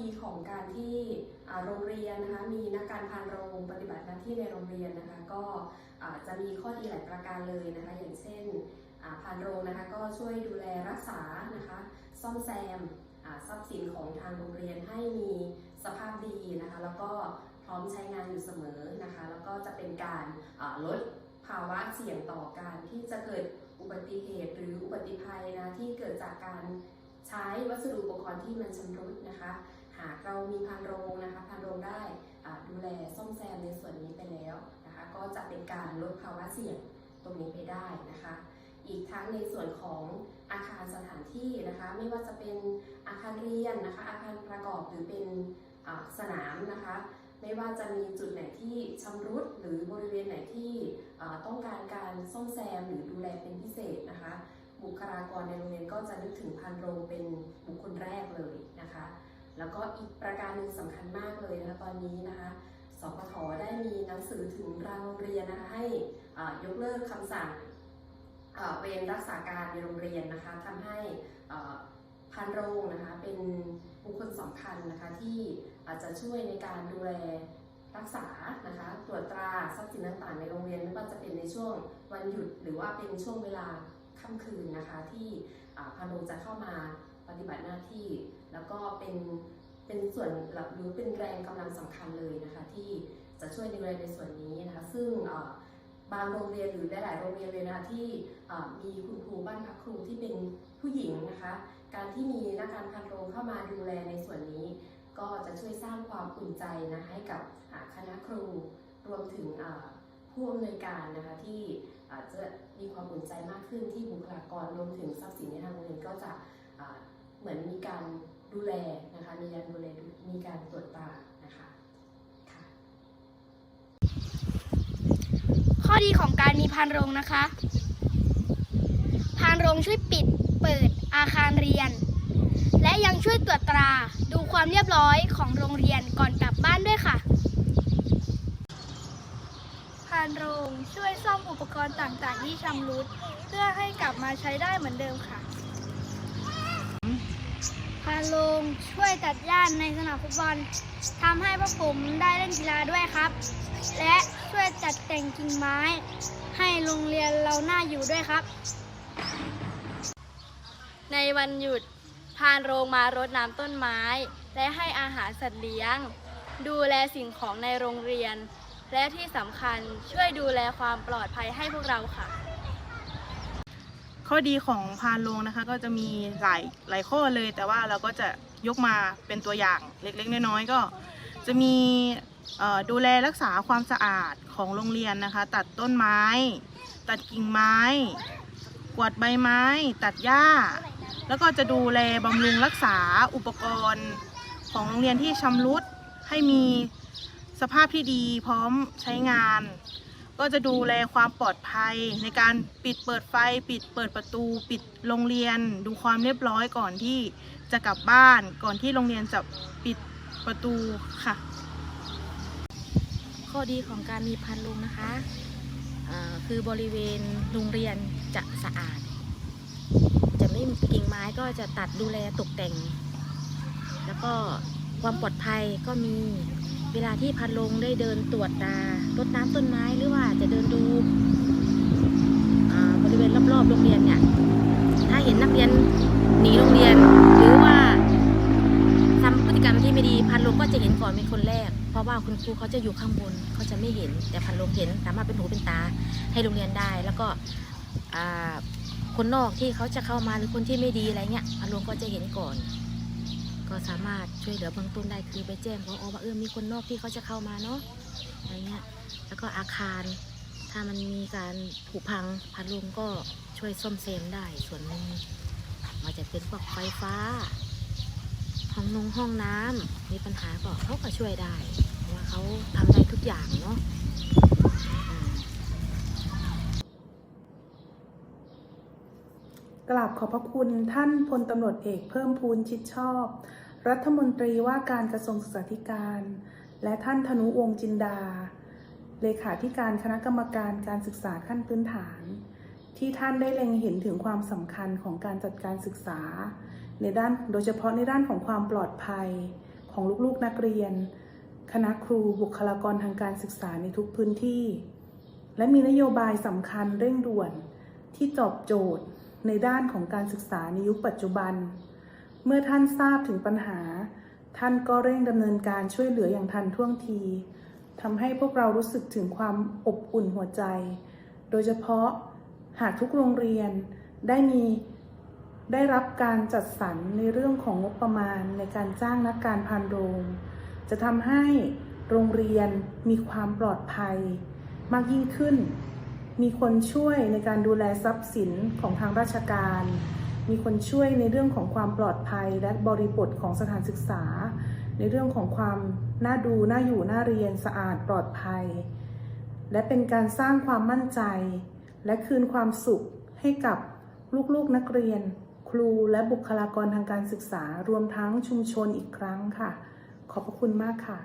ดีของการที่โรงเรียนนะคะมีนักการพานโรงปฏิบัติหน้าที่ในโรงเรียนนะคะก็จะมีข้อดีหลายประการเลยนะคะ อย่างเช่นพานโรงนะคะก็ช่วยดูแลรักษานะคะซ่อมแซมทรัพย์สินของทางโรงเรียนให้มีสภาพดีนะคะแล้วก็พร้อมใช้งานอยู่เสมอนะคะ แล้วก็จะเป็นการลดภาวะเสี่ยงต่อการที่จะเกิดอุบัติเหตุหรืออุบัติภัยนะที่เกิดจากการใช้วัสดุอุปกรณ์ที่มันชำรุดนะคะ มีพานโรงนะคะพานโรงได้ดูแลซ่อมแซมในส่วนนี้ไปแล้วนะคะ ก็จะเป็นการลดภาวะเสี่ยงตรงนี้ไปได้นะคะ อีกทั้งในส่วนของอาคารสถานที่นะคะ ไม่ว่าจะเป็นอาคารเรียนนะคะ อาคารประกอบหรือเป็นสนามนะคะ ไม่ว่าจะมีจุดไหนที่ชำรุดหรือบริเวณไหนที่ต้องการการซ่อมแซมหรือดูแลเป็นพิเศษนะคะ บุคลากรในโรงเรียนก็จะนึกถึงพันโรงเป็นบุคคลแรกเลยนะคะ แล้วก็อีกประการหนึ่งสำคัญมากเลยนะคะตอนนี้นะคะสปทได้มีหนังสือถึงรางโรงเรียนนะคะให้ยกเลิกคำสั่งเวรรักษาการในโรงเรียนนะคะทำให้พันโรงนะคะเป็นบุคคลสำคัญนะคะที่อาจจะช่วยในการดูแลรักษานะคะตรวจตราทรัพย์สินต่างๆในโรงเรียนไม่ว่าจะเป็นในช่วงวันหยุดหรือว่าเป็นช่วงเวลาค่ำคืนนะคะที่อ่าพานุจะเข้ามา ปฏิบัติหน้าที่ แล้วก็เป็นเป็นส่วนหลักหรือเป็นแรงกำลังสำคัญเลยนะคะที่จะช่วยดูแลในส่วนนี้นะคะซึ่งบางโรงเรียนหรือหลาย ๆ โรงเรียนเลยนะที่มีคุณครูบ้านพักครูที่เป็นผู้หญิงนะคะ การที่มีนักการพันโรงเข้ามาดูแลในส่วนนี้ ก็จะช่วยสร้างความอุ่นใจนะให้กับคณะครูรวมถึงผู้อำนวยการนะคะที่อาจจะมีความอุ่นใจมากขึ้นที่บุคลากรรวมถึงทรัพย์สินในทางโรงเรียนก็จะ เหมือนมีการดูแลนะคะมีการดูแลมีการตรวจตรานะคะค่ะข้อดีของการมีพานโรงนะคะพานโรงช่วยปิดเปิดอาคารเรียน และยังช่วยตรวจตราดูความเรียบร้อยของโรงเรียนก่อนกลับบ้านด้วยค่ะพานโรงช่วยซ่อมอุปกรณ์ต่างๆ ที่ชำรุด เพื่อให้กลับมาใช้ได้เหมือนเดิมค่ะ พานโรงช่วยตัดหญ้าในสนามฟุตบอลทำให้พวกผมได้เล่นกีฬาด้วยครับ และช่วยจัดแต่งกิ่งไม้ ให้โรงเรียนเราหน่าอยู่ด้วยครับ ในวันหยุดพานโรงมารดน้ำต้นไม้ และให้อาหารสัตว์เลี้ยง ดูแลสิ่งของในโรงเรียน และที่สำคัญช่วยดูแลความปลอดภัยให้พวกเราค่ะ ข้อดีของพานโรงนะคะ ก็จะมีหลายหลายข้อเลย แต่ว่าเราก็จะยกมาเป็นตัวอย่างเล็กๆน้อยๆก็ จะมีดูแลรักษาความสะอาดของโรงเรียนนะคะ ตัดต้นไม้ ตัดกิ่งไม้ กวาดใบไม้ ตัดหญ้า แล้วก็จะดูแลบำรุงรักษาอุปกรณ์ของโรงเรียนที่ชำรุดให้มีสภาพที่ดีพร้อมใช้งาน ก็จะดูแลความปลอดภัย ในการปิดเปิดไฟ ปิดเปิดประตู ปิดโรงเรียน ดูความเรียบร้อยก่อนที่จะกลับบ้าน ก่อนที่โรงเรียนจะปิดประตูค่ะ ข้อดีของการมีพันโรงนะคะอ่าคือบริเวณโรงเรียนจะสะอาด จะไม่กิ่งไม้ก็จะตัดดูแลตกแต่ง แล้วก็ความปลอดภัยก็มี เวลาที่พันโรงได้เดินตรวจตารดน้ำต้นไม้หรือว่าจะเดินดูบริเวณรอบๆโรงเรียนเนี่ย ถ้าเห็นนักเรียนหนีโรงเรียน หรือว่าทำพฤติกรรมที่ไม่ดีพันโรงก็จะเห็นก่อนเป็นคนแรก เพราะว่าคุณครูเขาจะอยู่ข้างบนเขาจะไม่เห็น แต่พันโรงเห็นสามารถเป็นหูเป็นตาให้โรงเรียนได้ แล้วก็คนนอกที่เขาจะเข้ามาหรือคนที่ไม่ดีอะไรเงี้ยพันโรงก็จะเห็นก่อน ก็สามารถช่วยเหลือเบื้องต้นได้คือไปแจ้งพอว่าเออมีคนนอกที่เขาจะเข้ามาเนาะอะไรเงี้ยแล้วก็อาคารถ้ามันมีการผุพังพันโรงก็ช่วยซ่อมแซมได้ส่วนหนึ่งอาจจะเป็นพวกไฟฟ้า ห้องนงห้องน้ำมีปัญหาก็เขาก็ช่วยได้เพราะว่าเขาทำได้ทุกอย่างเนาะกราบขอบพระคุณท่านพลตำรวจเอกเพิ่มพูนชิดชอบ รัฐมนตรีว่าการกระทรวงศึกษาธิการ และท่านธนุวงจินดา เลขาธิการคณะกรรมการการศึกษาขั้นพื้นฐาน ที่ท่านได้เล็งเห็นถึงความสำคัญของการจัดการศึกษา ในด้านโดยเฉพาะในด้านของความปลอดภัยของลูกๆนักเรียน คณะครูบุคลากรทางการศึกษาในทุกพื้นที่ และมีนโยบายสำคัญเร่งด่วนที่ตอบโจทย์ในด้านของการศึกษาในยุคปัจจุบัน เมื่อท่านทราบถึงปัญหา ท่านก็เร่งดำเนินการช่วยเหลืออย่างทันท่วงทีทำให้พวกเรารู้สึกถึงความอบอุ่นหัวใจ โดยเฉพาะหากทุกโรงเรียนได้มีได้รับการจัดสรรในเรื่องของงบประมาณในการจ้างนักการพานโรง จะทำให้โรงเรียนมีความปลอดภัย มากยิ่งขึ้น มีคนช่วยในการดูแลทรัพย์สินของทางราชการ มีคนช่วยในเรื่องของความปลอดภัยและบริบทของสถานศึกษา ในเรื่องของความน่าดูน่าอยู่น่าเรียนสะอาดปลอดภัย และเป็นการสร้างความมั่นใจ และคืนความสุขให้กับลูกๆนักเรียน ครูและบุคลากรทางการศึกษารวมทั้งชุมชนอีกครั้งค่ะ ขอบพระคุณมากค่ะ